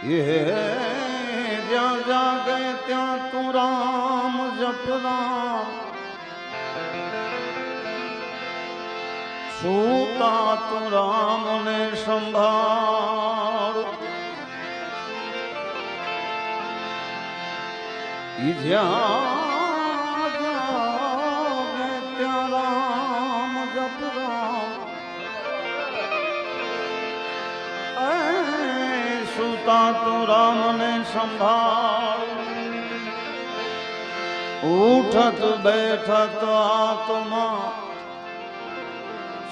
જ્યાં જાગે ત્યાં તું રામ જપ રામ સૂતા તું રામને સંભાળ જ્યાં સુતા તું રામને સંભાળ. ઉઠત બેઠત આત્મા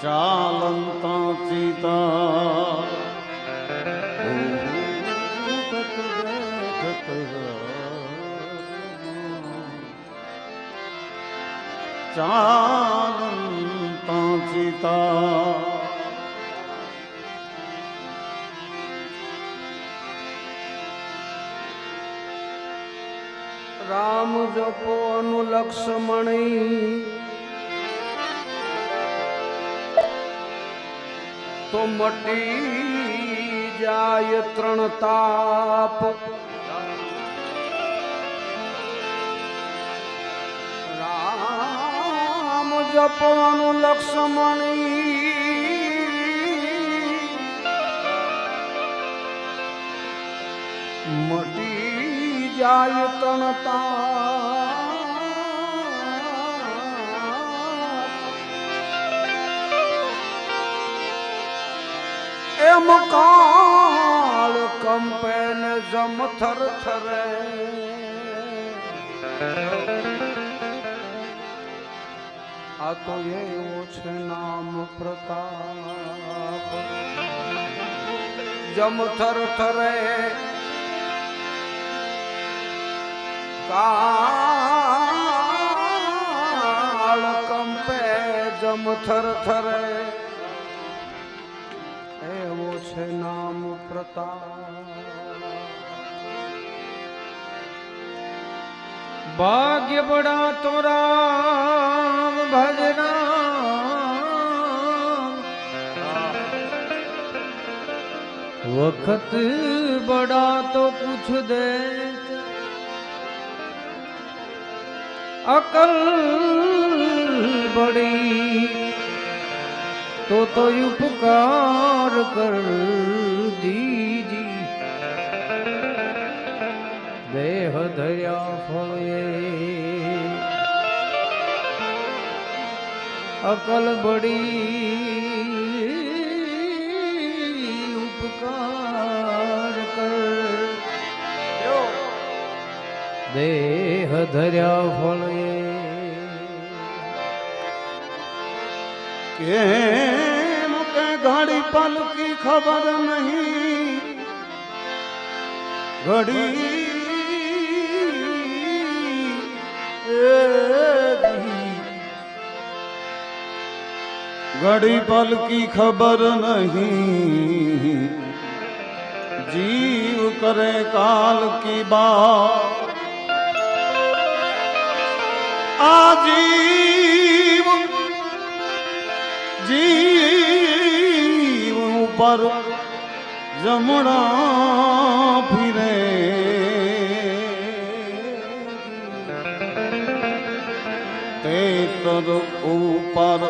ચાલંતા ચિતા. ચાલંતા ચિતા. રામ જપો અનુલક્ષ્મણી તો મટી જાય ત્રણ તાપ. રામ જપો અનુલક્ષ્મણી મટી જાય તણતા. એમ કાળ કંપે ને જમ થર. થરે આ તો એવો છે નામ પ્રતાપ. જમ થર. કાળ કંપે જમ થર થરે એવો છે નામ પ્રતાપ ભાગ્ય બડા તો રામ ભજના વખત બડા તો પૂછ દે અકલ બડી તો તો ઉપકાર કર દીજી દેહ ધર્યા ફળે. અકલ બડી દેહ ધર્યા ફળે કેમ કે ઘડી પલકી ખબર નહીં? ઘડી ઘડી. પલકી ખબર નહીં. જીવ કરે કાલ કી બાત આ જીવ જીવ ઉપર જમણા ફિરે તે તદ ઉપર